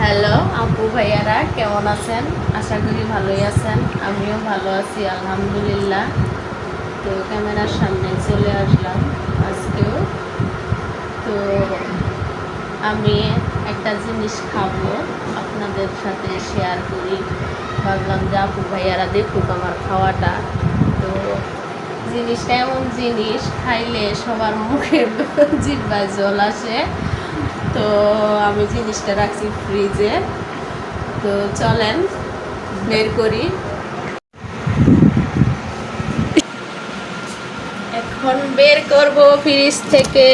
Hello, আপু ভাইয়ারা, কেমন আছেন? আশা করি ভালোই আছেন। আমিও ভালো আছি, আলহামদুলিল্লাহ। তো ক্যামেরার সামনে চলে আসলাম আজকেও। তো আমি একটা জিনিস খাব, আপনাদের সাথে শেয়ার করি। ভাবলাম যে আপু ভাইয়ারা দেখুক আমার খাওয়াটা। তো জিনিসটা এমন জিনিস, খাইলে সবার মুখে জিব্বায় জল আসে। তো আমি জিনিসটা রাখছি ফ্রিজে। তো চলেন, বের করি। এখন বের করব ফ্রিজ থেকে।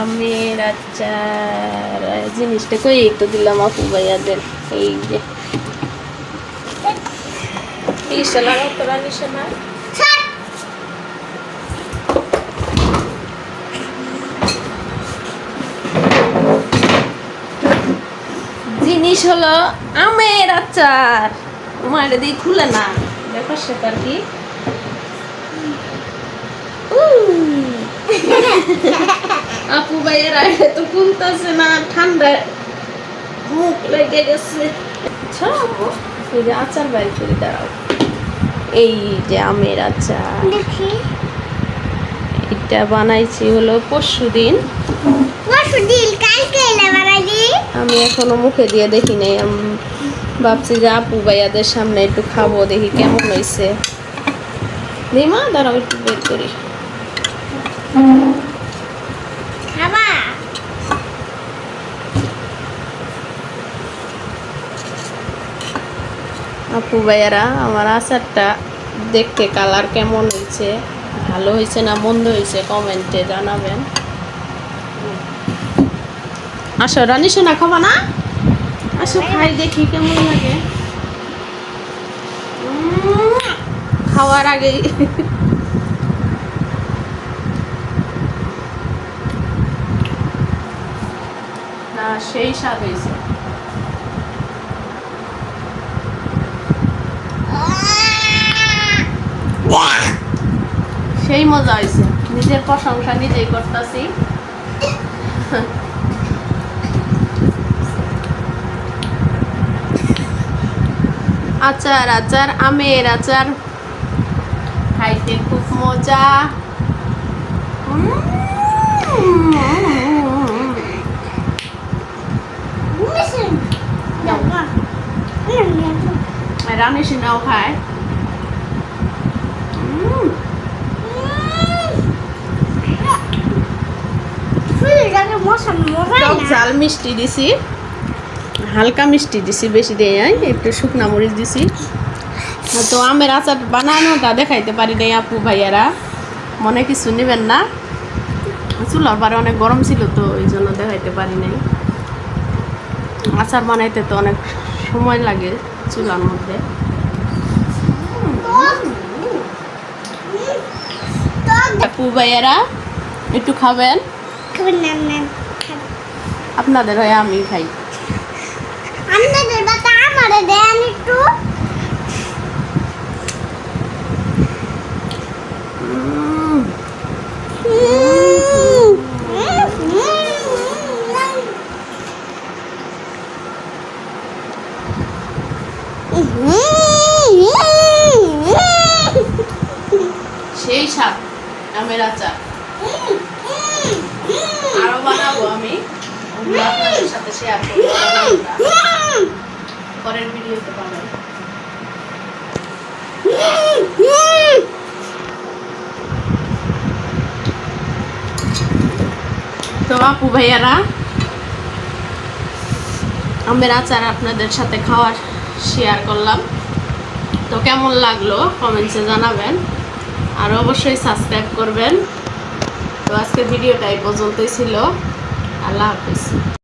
আমি আচার জিনিসটা কই একটু দিলাম আপু ভাইয়াদের। এই যে। এই সালা তোরা নিশে না জিনিস হলো আমের আচার। তোমার এটা দিয়ে খুলে না। দেখো সেটার কি। আপু ভাইয়ের আগে তো খুলতেছে না ঠান্ডা মুখ লেগে গেছে। এই যে আচার বাইর করে দাঁড়াও এই যে আমের আচার। এটা বানাইছি হলো পরশু দিন আমি এখনও মুখে দিয়ে দেখি নাই ভাবছি যে আপু ভাইয়াদের সামনে একটু খাব দেখি কেমন হয়েছে দিমা দাঁড়াও একটু বের করি। আপু ভাইয়ারা আমার আচারটা দেখতে কালার কেমন হয়েছে ভালো হয়েছে না মন্দ হয়েছে কমেন্টে জানাবেন। আসো রানি সোনা খাবা না? আসো খাই। দেখি কেমন লাগে? খাওয়ার আগেই না সেই স্বাদ হয়েছে। সেই মজা হয়েছে। নিজের প্রশংসা নিজেই করতেছি। আচার আচার আমের আচার। খাইতে খুব মজা। রানী সিনাও খায়। উম। মশা মজা ঝাল মিষ্টি দিছি। হালকা মিষ্টি দিছি বেশি দেয় একটু শুকনা মরিচ দিছি। তো আমের আচার বানানোটা দেখাইতে পারি নাই আপু ভাইয়ারা। মনে কিছু নেবেন না? চুলার পারে অনেক গরম ছিল তো ওই জন্য দেখাইতে পারি নাই। আচার বানাইতে তো অনেক সময় লাগে চুলার মধ্যে। আপু ভাইয়ারা একটু খাবেন। আপনাদের হয়ে আমি খাই। আপনাদের সেই স্বাদ আমের আচার। আরও বানাবো আমি। সাথে শেয়ার করব। পরের ভিডিওতে পাবেন। তো আপু ভাইয়ারা, আমের আচার আপনাদের সাথে খাওয়ার শেয়ার করলাম। তো কেমন লাগল কমেন্টসে জানাবেন। আর অবশ্যই সাবস্ক্রাইব করবেন। তো আজকের ভিডিওটা এই পর্যন্তই ছিল। আল্লাহ হাফিজ।